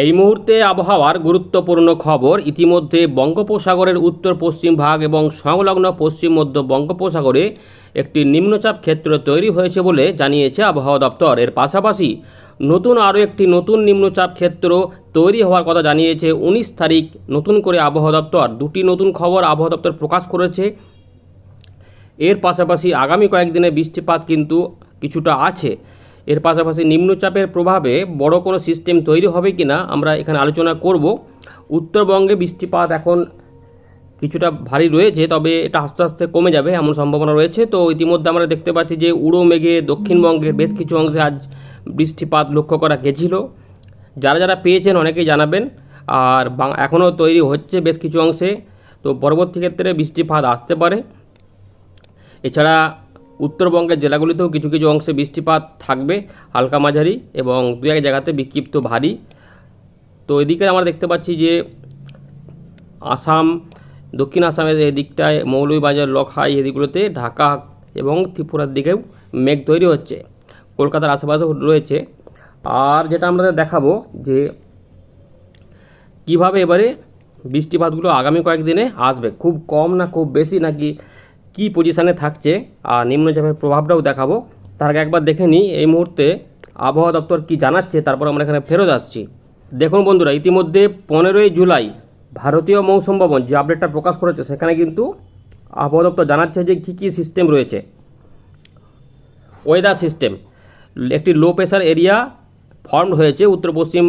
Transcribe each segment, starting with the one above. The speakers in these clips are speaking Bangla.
এই মুহূর্তে আবহাওয়ার গুরুত্বপূর্ণ খবর, ইতিমধ্যে বঙ্গোপসাগরের উত্তর পশ্চিম ভাগ এবং সংলগ্ন পশ্চিম মধ্য বঙ্গোপসাগরে একটি নিম্নচাপ ক্ষেত্র তৈরি হয়েছে বলে জানিয়েছে আবহাওয়া দপ্তর। এর পাশাপাশি নতুন আরও একটি নতুন নিম্নচাপ ক্ষেত্র তৈরি হওয়ার কথা জানিয়েছে উনিশ তারিখ নতুন করে আবহাওয়া দপ্তর। দুটি নতুন খবর আবহাওয়া দপ্তর প্রকাশ করেছে। এর পাশাপাশি আগামী কয়েকদিনে বৃষ্টিপাত কিন্তু কিছুটা আছে। এর পাশাপাশি নিম্নচাপের প্রভাবে বড় কোনো সিস্টেম তৈরি হবে কি না আমরা এখানে আলোচনা করব। উত্তরবঙ্গে বৃষ্টিপাত এখন কিছুটা ভারী রয়েছে, তবে এটা আস্তে আস্তে কমে যাবে এমন সম্ভাবনা রয়েছে। তো ইতিমধ্যে আমরা দেখতে পাচ্ছি যে উড়ো মেঘে দক্ষিণবঙ্গের বেশ কিছু অংশে আজ বৃষ্টিপাত লক্ষ্য করা গেছিল। যারা যারা পেয়েছেন অনেকেই জানাবেন। আর এখনও তৈরি হচ্ছে বেশ কিছু অংশে। তো পরবর্তী ক্ষেত্রে বৃষ্টিপাত আসতে পারে। এছাড়া উত্তরবঙ্গের জেলাগুলিতেও কিছু কিছু অংশে বৃষ্টিপাত থাকবে, হালকা মাঝারি এবং দু এক জায়গাতে বিক্ষিপ্ত ভারী। তো এদিকে আমরা দেখতে পাচ্ছি যে আসাম, দক্ষিণ আসামের এদিকটায় মৌলভীবাজার, লখাই এদিকগুলোতে ঢাকা এবং ত্রিপুরার দিকেও মেঘ তৈরি হচ্ছে, কলকাতার আশেপাশেও রয়েছে। আর যেটা আমরা দেখাবো যে কীভাবে এবারে বৃষ্টিপাতগুলো আগামী কয়েকদিনে আসবে, খুব কম না খুব বেশি নাকি কি পজিশানে থাকছে আর নিম্নচাপের প্রভাবটাও দেখাবো। তার আগে একবার দেখে নিই, এই মুহূর্তে আবহাওয়া দপ্তর কি জানাচ্ছে, তারপর আমরা এখানে ফেরত আসছি। দেখুন বন্ধুরা, ইতিমধ্যে পনেরোই জুলাই ভারতীয় মৌসুম ভবন যে আপডেটটা প্রকাশ করেছে, সেখানে কিন্তু আবহাওয়া দপ্তর জানাচ্ছে যে কী কী সিস্টেম রয়েছে। ওয়েদার সিস্টেম একটি লো প্রেশার এরিয়া ফর্ম হয়েছে উত্তর পশ্চিম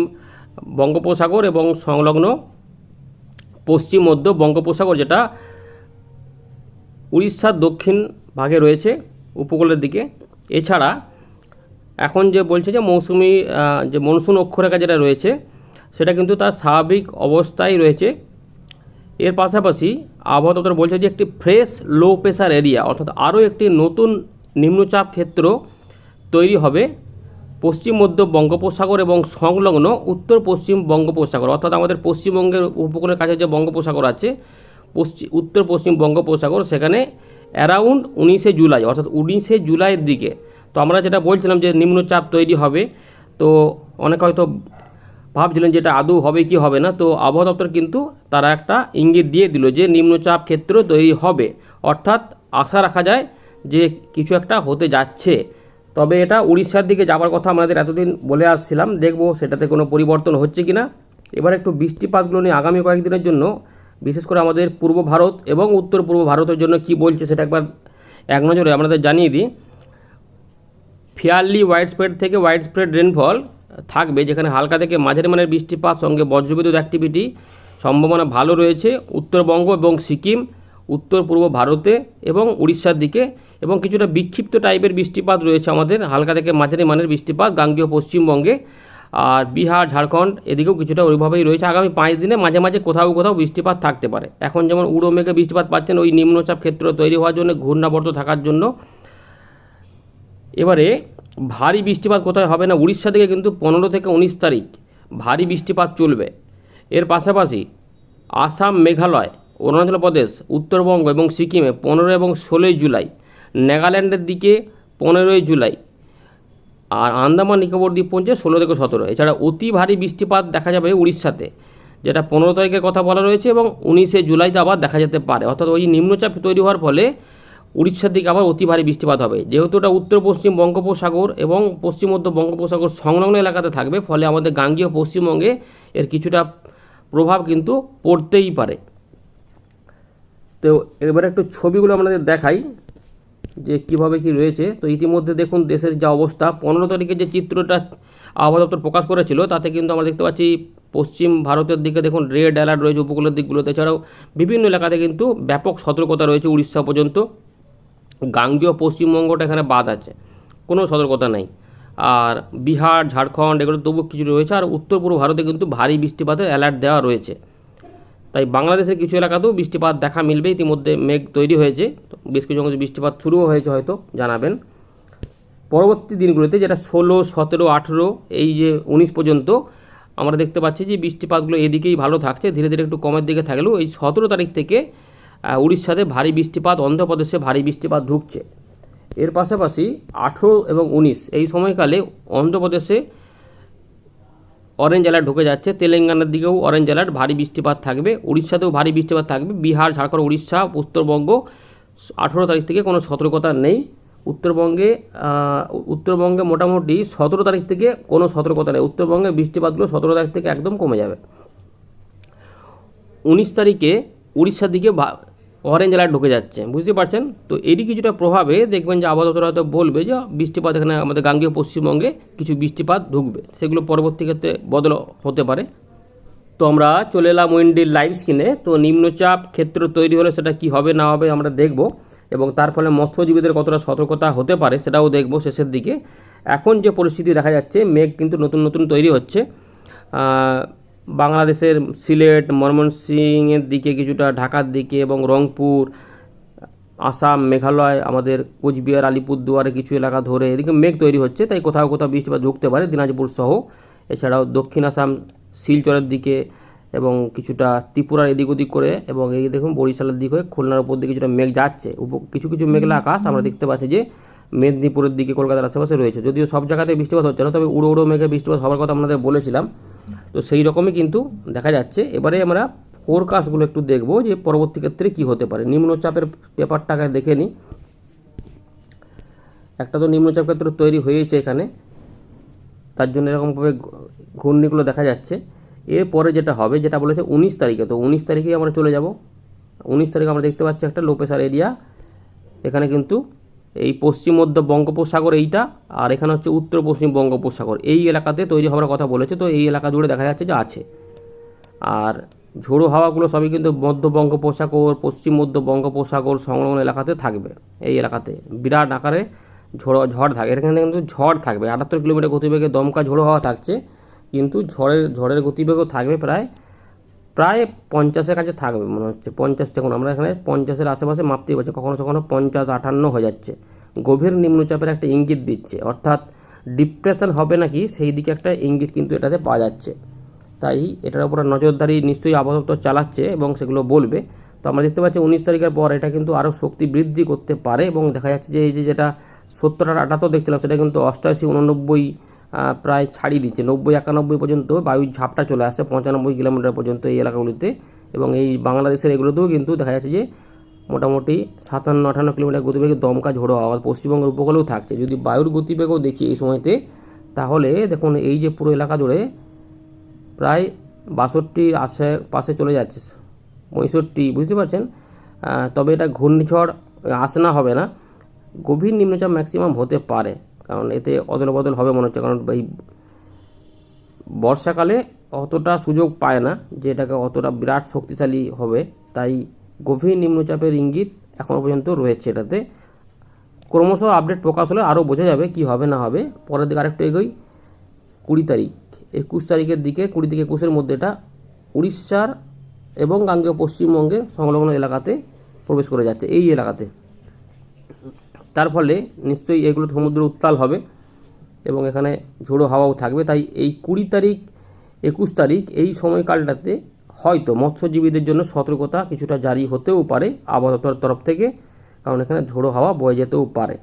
বঙ্গোপসাগর এবং সংলগ্ন পশ্চিম মধ্য বঙ্গোপসাগর, যেটা উড়িষ্যার দক্ষিণ ভাগে রয়েছে উপকূলের দিকে। এছাড়া এখন যে বলছে যে মৌসুমি যে মনসুন অক্ষরেখা যেটা রয়েছে, সেটা কিন্তু তার স্বাভাবিক অবস্থায় রয়েছে। এর পাশাপাশি আবহাওয়া দপ্তর বলছে যে একটি ফ্রেশ লো প্রেশার এরিয়া, অর্থাৎ আরও একটি নতুন নিম্নচাপ ক্ষেত্র তৈরি হবে। পশ্চিম, মধ্য বঙ্গোপসাগর এবং সংলগ্ন উত্তর পশ্চিম বঙ্গোপসাগর, অর্থাৎ আমাদের পশ্চিমবঙ্গের উপকূলের কাছে যে বঙ্গোপসাগর আছে পশ্চিম উত্তর পশ্চিম বঙ্গোপসাগর, সেখানে অ্যারাউন্ড উনিশে জুলাই, অর্থাৎ উনিশে জুলাইয়ের দিকে। তো আমরা যেটা বলছিলাম যে নিম্নচাপ তৈরি হবে, তো অনেকে হয়তো ভাবছিলেন যে এটা আদৌ হবে কি হবে না, তো আবহাওয়া দপ্তর কিন্তু তারা একটা ইঙ্গিত দিয়ে দিল যে নিম্নচাপ ক্ষেত্র তৈরি হবে। অর্থাৎ আশা রাখা যায় যে কিছু একটা হতে যাচ্ছে। তবে এটা উড়িষ্যার দিকে যাওয়ার কথা আমাদের এতদিন বলে আসছিলাম, দেখব সেটাতে কোনো পরিবর্তন হচ্ছে কি না এবার একটু বৃষ্টিপাতগুলো নিয়ে আগামী কয়েকদিনের জন্য বিশেষ করে আমাদের পূর্ব ভারত এবং উত্তর পূর্ব ভারতের জন্য কি বলছে সেটা একবার এক নজরে আপনাদের জানিয়ে দিই। ফিয়ারলি ওয়াইড স্প্রেড থেকে ওয়াইড স্প্রেড রেনফল থাকবে, যেখানে হালকা থেকে মাঝারি মানের বৃষ্টিপাত, সঙ্গে বজ্রবিদ্যুৎ অ্যাক্টিভিটি সম্ভাবনা ভালো রয়েছে উত্তরবঙ্গ এবং সিকিম, উত্তর পূর্ব ভারতে এবং উড়িষ্যার দিকে, এবং কিছুটা বিক্ষিপ্ত টাইপের বৃষ্টিপাত রয়েছে আমাদের, হালকা থেকে মাঝারি মানের বৃষ্টিপাত গাঙ্গীয় পশ্চিমবঙ্গে আর বিহার, ঝাড়খণ্ড এদিকেও কিছুটা ওইভাবেই রয়েছে। আগামী পাঁচ দিনে মাঝে মাঝে কোথাও কোথাও বৃষ্টিপাত থাকতে পারে। এখন যেমন উড়ো মেঘে বৃষ্টিপাত পাচ্ছেন, ওই নিম্নচাপ ক্ষেত্র তৈরি হওয়ার জন্য ঘূর্ণাবর্ত থাকার জন্য। এবারে ভারী বৃষ্টিপাত কোথায় হবে না? উড়িষ্যা থেকে কিন্তু পনেরো থেকে উনিশ তারিখ ভারী বৃষ্টিপাত চলবে। এর পাশাপাশি আসাম, মেঘালয়, অরুণাচল প্রদেশ, উত্তরবঙ্গ এবং সিকিমে পনেরো এবং ষোলোই জুলাই। নাগাল্যান্ডের দিকে পনেরোই জুলাই। আর আন্দামান নিকোবর দ্বীপপুঞ্জে ষোলো থেকে সতেরো। এছাড়া অতি ভারী বৃষ্টিপাত দেখা যাবে উড়িষ্যাতে, যেটা পনেরো তারিখের কথা বলা রয়েছে এবং উনিশে জুলাইতে আবার দেখা যেতে পারে। অর্থাৎ ওই নিম্নচাপ তৈরি হওয়ার ফলে উড়িষ্যার দিকে আবার অতি ভারী বৃষ্টিপাত হবে। যেহেতু এটা উত্তর পশ্চিম বঙ্গোপসাগর এবং পশ্চিম মধ্য বঙ্গোপসাগর সংলগ্ন এলাকাতে থাকবে, ফলে আমাদের গাঙ্গীয় পশ্চিমবঙ্গে এর কিছুটা প্রভাব কিন্তু পড়তেই পারে। তো এবার একটু ছবিগুলো আপনাদের দেখাই। যে কীভাবে কি রয়েছে, তো ইতিমধ্যে দেখুন দেশের যা অবস্থা, পনেরো তারিখে যে চিত্রটা আবহাওয়া দপ্তর প্রকাশ করেছিল, তাতে কিন্তু আমরা দেখতে পাচ্ছি পশ্চিম ভারতের দিকে দেখুন রেড অ্যালার্ট রয়েছে উপকূলের দিকগুলোতে এছাড়াও বিভিন্ন এলাকাতে কিন্তু ব্যাপক সতর্কতা রয়েছে উড়িষ্যা পর্যন্ত। গাঙ্গীয় পশ্চিমবঙ্গটা এখানে বাদ আছে, কোনো সতর্কতা নেই। আর বিহার, ঝাড়খণ্ড এগুলো তবু কিছু রয়েছে, আর উত্তর পূর্ব ভারতে কিন্তু ভারী বৃষ্টিপাতের অ্যালার্ট দেওয়া রয়েছে। তাই বাংলাদেশের কিছু এলাকাতেও বৃষ্টিপাত দেখা মিলবে। ইতিমধ্যে মেঘ তৈরি হয়েছে। বেশ কিছু অংশে বৃষ্টিপাত শুরুও হয়েছে হয়তো, জানাবেন। পরবর্তী দিনগুলোতে যেটা ষোলো, সতেরো, আঠেরো, এই যে উনিশ পর্যন্ত, আমরা দেখতে পাচ্ছি যে বৃষ্টিপাতগুলো এদিকেই ভালো থাকছে। ধীরে ধীরে একটু কমের দিকে থাকলেও এই সতেরো তারিখ থেকে উড়িষ্যাতে ভারী বৃষ্টিপাত, অন্ধ্রপ্রদেশে ভারী বৃষ্টিপাত ঢুকছে। এর পাশাপাশি আঠেরো এবং উনিশ, এই সময়কালে অন্ধ্রপ্রদেশে অরেঞ্জ অ্যালার্ট ঢুকে যাচ্ছে, তেলেঙ্গানার দিকেও অরেঞ্জ অ্যালার্ট ভারী বৃষ্টিপাত থাকবে, উড়িষ্যাতেও ভারী বৃষ্টিপাত থাকবে, বিহার, ঝাড়খণ্ড, উড়িষ্যা, উত্তরবঙ্গ, আঠেরো তারিখ থেকে কোনো সতর্কতা নেই, উত্তরবঙ্গে উত্তরবঙ্গে মোটামুটি সতেরো তারিখ থেকে কোনো সতর্কতা নেই, উত্তরবঙ্গে বৃষ্টিপাতগুলো সতেরো তারিখ থেকে একদম কমে যাবে। উনিশ তারিখে উড়িষ্যার দিকে অরেঞ্জ অ্যালার্ট ঢুকে যাচ্ছে। বুঝতে পারছেন? তো এরই কিছুটা প্রভাবে দেখবেন যে আবহাওয়া হয়তো বলবে যে বৃষ্টিপাত এখানে আমাদের গাঙ্গেয় পশ্চিমবঙ্গে কিছু বৃষ্টিপাত ঢুকবে। সেগুলো পরবর্তী ক্ষেত্রে বদল হতে পারে। তো আমরা চলে এলাম উইন্ডির লাইভ স্ক্রিনে তো নিম্নচাপ ক্ষেত্র তৈরি হলে সেটা কি হবে, না হবে আমরা দেখব। এবং তার ফলে মৎস্যজীবীদের কতটা সতর্কতা হতে পারে সেটাও দেখব শেষের দিকে। এখন যে পরিস্থিতি দেখা যাচ্ছে, মেঘ কিন্তু নতুন নতুন তৈরি হচ্ছে। বাংলাদেশের সিলেট, ময়মনসিংহের দিকে কিছুটা, ঢাকার দিকে এবং রংপুর, আসাম, মেঘালয়, আমাদের কোচবিহার, আলিপুরদুয়ারে কিছু এলাকা ধরে এদিকে মেঘ তৈরি হচ্ছে, তাই কোথাও কোথাও বৃষ্টিপাত ঢুকতে পারে, দিনাজপুর সহ। এছাড়াও দক্ষিণ আসাম, শিলচরের দিকে এবং কিছুটা ত্রিপুরার এদিক ওদিক করে এবং এই দেখুন বরিশালের দিক হয়ে খুলনার উপর দিকে কিছুটা মেঘ যাচ্ছে। কিছু কিছু মেঘলা আকাশ, আমরা দেখতে পাচ্ছি যে মেদিনীপুরের দিকে কলকাতার আশেপাশে রয়েছে। যদিও সব জায়গাতে বৃষ্টিপাত হচ্ছে না, তবে উড়ো উড়ো মেঘে বৃষ্টিপাত হওয়ার কথা আপনাদের বলেছিলাম। তো সেই রকমই কিন্তু দেখা যাচ্ছে। এবারে আমরা ফোরকাস্টগুলো একটু দেখব যে পরবর্তী ক্ষেত্রে কি হতে পারে। নিম্নচাপের পেপারটাকে দেখে নিই। একটা তো নিম্নচাপ ক্ষেত্র তৈরি হয়েছে এখানে। তার জন্য এরকমভাবে ঘূর্ণিগুলো দেখা যাচ্ছে। এরপরে যেটা হবে, যেটা বলেছে উনিশ তারিখে, তো উনিশ তারিখেই আমরা চলে যাব। উনিশ তারিখে আমরা দেখতে পাচ্ছি একটা লোপেশার এরিয়া এখানে কিন্তু এই পশ্চিম মধ্য বঙ্গোপসাগর এইটা, আর এখানে হচ্ছে উত্তর পশ্চিম বঙ্গোপসাগর। এই এলাকাতে তৈরি হওয়ার কথা বলেছে, তো এই এলাকা জুড়ে দেখা যাচ্ছে যে আছে। আর ঝোড়ো হাওয়াগুলো সবই কিন্তু মধ্য বঙ্গোপসাগর, পশ্চিম মধ্য বঙ্গোপসাগর সংলগ্ন এলাকাতে থাকবে, এই এলাকাতে। বিরাট আকারে ঝড় ঝড় থাকে। এখানে কিন্তু ঝড় থাকবে, আটাত্তর কিলোমিটার গতিবেগে দমকা ঝোড়ো হাওয়া থাকছে, কিন্তু ঝড়ের ঝড়ের গতিবেগও থাকবে প্রায় প্রায় পঞ্চাশের কাছে থাকবে মনে হচ্ছে, পঞ্চাশ দেখুন আমরা এখানে পঞ্চাশের আশেপাশে মাপতেই পারছি, কখনো কখনো পঞ্চাশ, আটান্ন হয়ে যাচ্ছে। গভীর নিম্নচাপের একটা ইঙ্গিত দিচ্ছে, অর্থাৎ ডিপ্রেশন হবে নাকি সেই দিকে একটা ইঙ্গিত কিন্তু এটাতে পাওয়া যাচ্ছে। তাই এটার উপর নজরদারি নিশ্চয়ই আবহাওয়া চালাচ্ছে এবং সেগুলো বলবে। তো আমরা দেখতে পাচ্ছি উনিশ তারিখের পর এটা কিন্তু আরও শক্তি বৃদ্ধি করতে পারে এবং দেখা যাচ্ছে যে এই যে যেটা সত্তর আর আটাত্তর দেখছিলাম, সেটা কিন্তু অষ্টাশি উননব্বই প্রায় ছাড়িয়ে দিচ্ছে। নব্বই, একানব্বই পর্যন্ত বায়ুর ঝাপটা চলে আসে, পঁচানব্বই কিলোমিটার পর্যন্ত এই এলাকাগুলিতে। এবং এই বাংলাদেশের এগুলোতেও কিন্তু দেখা যাচ্ছে যে মোটামুটি সাতান্ন, আঠান্ন কিলোমিটার গতিবেগে দমকা ঝোড়ো হওয়া পশ্চিমবঙ্গের উপকূলেও থাকছে। যদি বায়ুর গতিবেগও দেখি এই সময়তে, তাহলে দেখুন এই যে পুরো এলাকা জুড়ে প্রায় বাষট্টির আশে পাশে চলে যাচ্ছে পঁয়ষট্টি বুঝতে পারছেন? তবে এটা ঘূর্ণিঝড় আসে না, হবে না। গভীর নিম্নচাপ ম্যাক্সিমাম হতে পারে। কারণ এতে অদল বদল হবে মনে হচ্ছে, কারণ এই বর্ষাকালে অতটা সুযোগ পায় না যে এটাকে অতটা বিরাট শক্তিশালী হবে। তাই গভীর নিম্নচাপের ইঙ্গিত এখনও পর্যন্ত রয়েছে এটাতে। ক্রমশ আপডেট প্রকাশ হলে আরও বোঝা যাবে কি হবে না হবে। পরের দিকে আরেকটু এগোই। কুড়ি তারিখ, একুশ তারিখের দিকে, কুড়ি থেকে একুশের মধ্যে এটা উড়িষ্যার এবং গাঙ্গেয় পশ্চিমবঙ্গের সংলগ্ন এলাকাতে প্রবেশ করে যাচ্ছে, এই এলাকাতে। তার ফলে নিশ্চয়ই এগুলো সমুদ্র উত্তাল হবে এবং এখানে ঝোড়ো হাওয়াও থাকবে। তাই এই কুড়ি তারিখ, একুশ তারিখ এই সময়কালটাতে হয়তো মৎস্যজীবীদের জন্য সতর্কতা কিছুটা জারি হতেও পারে আবহাওয়া দপ্তরের তরফ থেকে, কারণ এখানে ঝোড়ো হাওয়া বয়ে যেতেও পারে।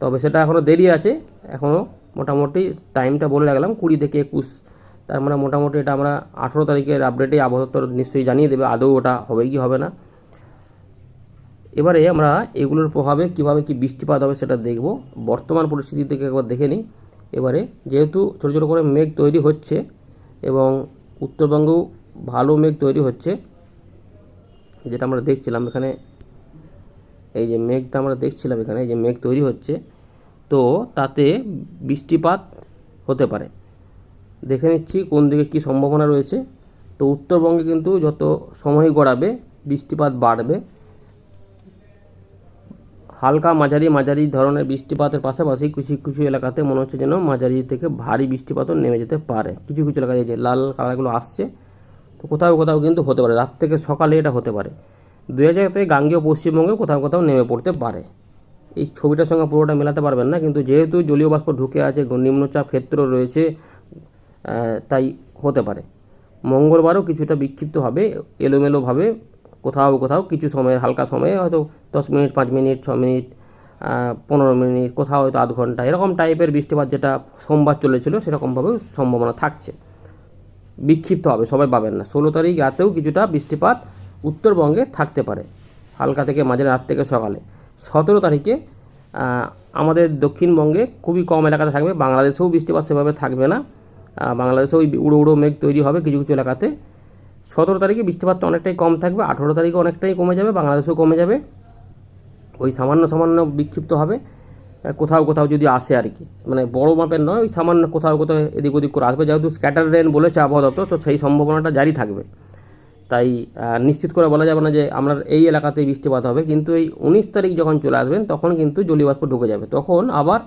তবে সেটা এখনও দেরি আছে এখনও মোটামুটি টাইমটা বলে রাখলাম, কুড়ি থেকে একুশ। তার মানে মোটামুটি এটা আমরা আঠেরো তারিখের আপডেটে আবহাওয়া নিশ্চয়ই জানিয়ে দেবে, আদৌ ওটা হবে কি হবে না। এবারে আমরা এগুলোর প্রভাবে কীভাবে কি বৃষ্টিপাত হবে সেটা দেখব। বর্তমান পরিস্থিতি থেকে একবার দেখে নিই। এবারে যেহেতু ছোটো ছোটো করে মেঘ তৈরি হচ্ছে এবং উত্তরবঙ্গেও ভালো মেঘ তৈরি হচ্ছে, যেটা আমরা দেখছিলাম এখানে, এই যে মেঘটা আমরা দেখছিলাম এখানে, এই যে মেঘ তৈরি হচ্ছে, তো তাতে বৃষ্টিপাত হতে পারে। দেখে নিচ্ছি কোন দিকে কী সম্ভাবনা রয়েছে। তো উত্তরবঙ্গে কিন্তু যত সময় গড়াবে, বৃষ্টিপাত বাড়বে হালকা মাঝারি মাঝারি ধরনের বৃষ্টিপাতের পাশাপাশি কিছু কিছু এলাকাতে মনে হচ্ছে যেন মাঝারি থেকে ভারী বৃষ্টিপাতও নেমে যেতে পারে। কিছু কিছু এলাকায় যে লাল কালারগুলো আসছে, তো কোথাও কোথাও কিন্তু হতে পারে। রাত থেকে সকালে এটা হতে পারে। দু জায়গাতে গাঙ্গেয় পশ্চিমবঙ্গে কোথাও কোথাও নেমে পড়তে পারে। এই ছবিটার সঙ্গে পুরোটা মেলাতে পারবেন না, কিন্তু যেহেতু জলীয় বাষ্প ঢুকে আছে, নিম্নচাপ ক্ষেত্র রয়েছে তাই হতে পারে। মঙ্গলবারও কিছুটা বিক্ষিপ্ত হবে, এলোমেলোভাবে কোথাও কোথাও কিছু সময়, হালকা সময়ে হয়তো দশ মিনিট, পাঁচ মিনিট, ছ মিনিট পনেরো মিনিট, কোথাও হয়তো আধ ঘণ্টা, এরকম টাইপের বৃষ্টিপাত যেটা সোমবার চলেছিল সেরকমভাবেও সম্ভাবনা থাকছে। বিক্ষিপ্ত হবে, সবাই পাবেন না। ষোলো তারিখ রাতেও কিছুটা বৃষ্টিপাত উত্তরবঙ্গে থাকতে পারে, হালকা থেকে মাঝে রাত থেকে সকালে। সতেরো তারিখে আমাদের দক্ষিণবঙ্গে খুবই কম এলাকাতে থাকবে, বাংলাদেশেও বৃষ্টিপাত সেভাবে থাকবে না। বাংলাদেশেও উড়ো উড়ো মেঘ তৈরি হবে কিছু কিছু এলাকাতে। সতেরো তারিখে বৃষ্টিপাতটা অনেকটাই কম থাকবে, আঠেরো তারিখে অনেকটাই কমে যাবে, বাংলাদেশেও কমে যাবে। ওই সামান্য সামান্য বিক্ষিপ্ত হবে কোথাও কোথাও যদি আসে আর কি। মানে বড় মাপের নয়, ওই সামান্য কোথাও কোথাও এদিক ওদিক করে আসবে। যেহেতু স্ক্যাটার রেন বলেছে আবহাওয়া দপ্তর তো সেই সম্ভাবনাটা জারি থাকবে। তাই নিশ্চিত করে বলা যাবে না যে আমরা এই এলাকাতেই বৃষ্টিপাত হবে, কিন্তু এই উনিশ তারিখ যখন চলে আসবেন, তখন কিন্তু জলীয়বাষ্প ঢুকে যাবে। তখন আবার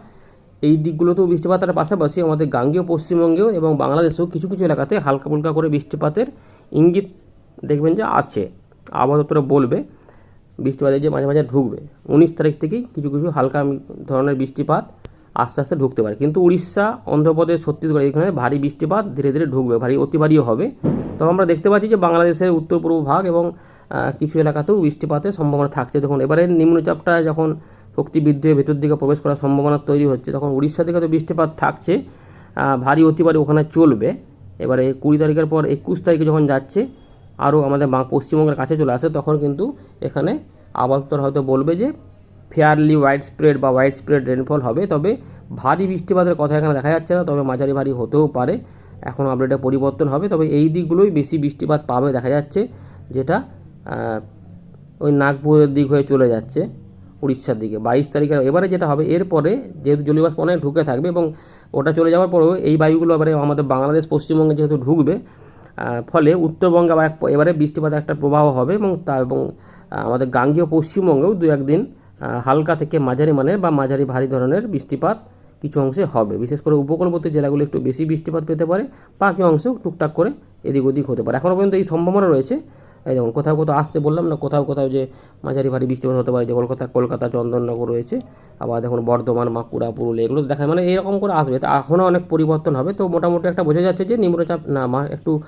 এই দিকগুলোতেও বৃষ্টিপাতের পাশাপাশি আমাদের গাঙ্গীয়, পশ্চিমবঙ্গেও এবং বাংলাদেশেও কিছু কিছু এলাকাতে হালকা ফুলকা করে বৃষ্টিপাতের ইঙ্গিত দেখবেন যে আছে। আবহাওয়া দপ্তরে বলবে বৃষ্টিপাতের যে মাঝে মাঝে ঢুকবে। উনিশ তারিখ থেকেই কিছু কিছু হালকা ধরনের বৃষ্টিপাত আস্তে আস্তে ঢুকতে পারে। কিন্তু উড়িষ্যা, অন্ধ্রপ্রদেশ, ছত্তিশগড় এখানে ভারী বৃষ্টিপাত ধীরে ধীরে ঢুকবে, ভারী অতি ভারীও হবে। তবে আমরা দেখতে পাচ্ছি যে বাংলাদেশের উত্তর পূর্ব ভাগ এবং কিছু এলাকাতেও বৃষ্টিপাতের সম্ভাবনা থাকছে। দেখুন এবারে নিম্নচাপটা যখন শক্তি বৃদ্ধি হয়ে ভেতর দিকে প্রবেশ করার সম্ভাবনা তৈরি হচ্ছে, তখন উড়িষ্যা থেকে তো বৃষ্টিপাত থাকছে। ভারী অতি ভারী ওখানে চলবে। এবারে কুড়ি তারিখের পর একুশ তারিখে যখন যাচ্ছে, আরও আমাদের পশ্চিমবঙ্গের কাছে চলে আসে, তখন কিন্তু এখানে আবহাওয়া হয়তো বলবে যে ফেয়ারলি হোয়াইট স্প্রেড বা হোয়াইট স্প্রেড রেনফল হবে। তবে ভারী বৃষ্টিপাতের কথা এখানে দেখা যাচ্ছে না, তবে মাঝারি ভারী হতেও পারে। এখন আপডেটে পরিবর্তন হবে, তবে এই দিকগুলোই বেশি বৃষ্টিপাত পাবে দেখা যাচ্ছে, যেটা ওই নাগপুরের দিক হয়ে চলে যাচ্ছে, উড়িষ্যার দিকে। বাইশ তারিখে এবারে যেটা হবে, এরপরে যেহেতু জলীয়বাষ্প অনেক ঢুকে থাকবে এবং ওটা চলে যাওয়ার পরেও এই বায়ুগুলো এবারে আমাদের বাংলাদেশ পশ্চিমবঙ্গে যেহেতু ঢুকবে ফলে উত্তরবঙ্গে আবার এবারে বৃষ্টিপাতের একটা প্রবাহ হবে এবং তা এবং আমাদের গাঙ্গীয় পশ্চিমবঙ্গেও দু একদিন হালকা থেকে মাঝারি মানের বা মাঝারি ভারী ধরনের বৃষ্টিপাত কিছু অংশে হবে। বিশেষ করে উপকূলবর্তী জেলাগুলো একটু বেশি বৃষ্টিপাত পেতে পারে, বাকি অংশেও টুকটাক করে এদিক ওদিক হতে পারে। এখনও পর্যন্ত এই সম্ভাবনা রয়েছে এই যেমন কোথাও কোথাও আসতে বললাম না, কোথাও কোথাও যে মাঝারি ভারী বৃষ্টিপাত হতে পারে, যে কলকাতা কলকাতা, চন্দননগর রয়েছে, আবার দেখুন বর্ধমান, বাঁকুড়া, পুরুলিয়া, এগুলো দেখা মানে এরকম করে আসবে। তা এখনও অনেক পরিবর্তন হবে, তো মোটামুটি একটা বোঝা যাচ্ছে যে নিম্নচাপ না মা- একটু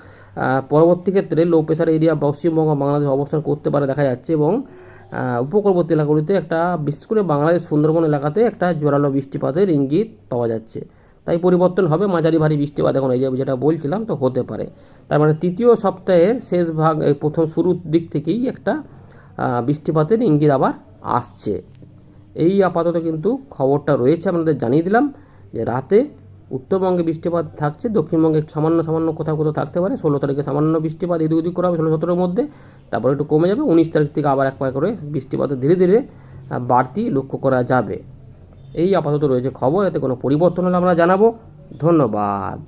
পরবর্তী ক্ষেত্রে low pressure area Paschimbanga, Bangladesh অবস্থান করতে পারে দেখা যাচ্ছে এবং উপকূলবর্তী এলাকাগুলিতে একটা, বিশেষ করে বাংলাদেশ সুন্দরবন এলাকাতে একটা জোরালো বৃষ্টিপাতের ইঙ্গিত পাওয়া যাচ্ছে। তাই পরিবর্তন হবে, মাঝারি ভারী বৃষ্টিপাত এখন এই যে যেটা বলছিলাম তো হতে পারে। তার মানে তৃতীয় সপ্তাহের শেষ ভাগ, এই প্রথম শুরুর দিক থেকেই একটা বৃষ্টিপাতের ইঙ্গিত আবার আসছে। এই আপাতত কিন্তু খবরটা রয়েছে, আপনাদের জানিয়ে দিলাম যে রাতে উত্তরবঙ্গে বৃষ্টিপাত থাকছে, দক্ষিণবঙ্গে সামান্য সামান্য কোথাও কোথাও থাকতে পারে, ষোলো তারিখে সামান্য বৃষ্টিপাত, এদিক ওদিক করা হবে ষোলো সতেরোর মধ্যে, তারপরে একটু কমে যাবে, উনিশ তারিখ থেকে আবার এক পায়ে করে বৃষ্টিপাত ধীরে ধীরে বাড়তি লক্ষ্য করা যাবে। এই আপাতত রয়েছে খবর এতে কোনো পরিবর্তন হলে আমরা জানাব। ধন্যবাদ।